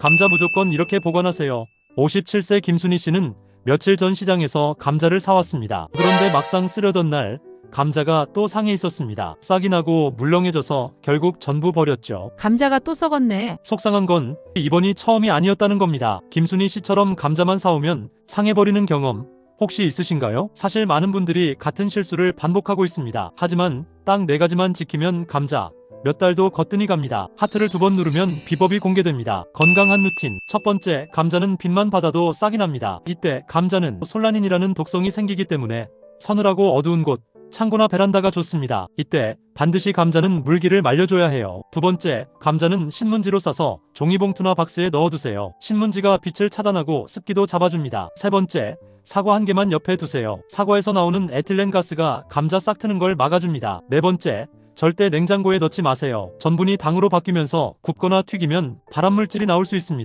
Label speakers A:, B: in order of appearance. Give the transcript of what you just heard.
A: 감자 무조건 이렇게 보관하세요. 57세 김순희 씨는 며칠 전 시장에서 감자를 사왔습니다. 그런데 막상 쓰려던 날 감자가 또 상해 있었습니다. 싹이 나고 물렁해져서 결국 전부 버렸죠.
B: 감자가 또 썩었네.
A: 속상한 건 이번이 처음이 아니었다는 겁니다. 김순희 씨처럼 감자만 사오면 상해버리는 경험 혹시 있으신가요? 사실 많은 분들이 같은 실수를 반복하고 있습니다. 하지만 딱 네 가지만 지키면 감자 몇 달도 거뜬히 갑니다. 하트를 두 번 누르면 비법이 공개됩니다. 건강한 루틴. 첫 번째, 감자는 빛만 받아도 싹이 납니다. 이때 감자는 솔라닌이라는 독성이 생기기 때문에 서늘하고 어두운 곳, 창고나 베란다가 좋습니다. 이때 반드시 감자는 물기를 말려줘야 해요. 두 번째, 감자는 신문지로 싸서 종이봉투나 박스에 넣어두세요. 신문지가 빛을 차단하고 습기도 잡아줍니다. 세 번째, 사과 한 개만 옆에 두세요. 사과에서 나오는 에틸렌 가스가 감자 싹 트는 걸 막아줍니다. 네 번째, 절대 냉장고에 넣지 마세요. 전분이 당으로 바뀌면서 굽거나 튀기면 발암물질이 나올 수 있습니다.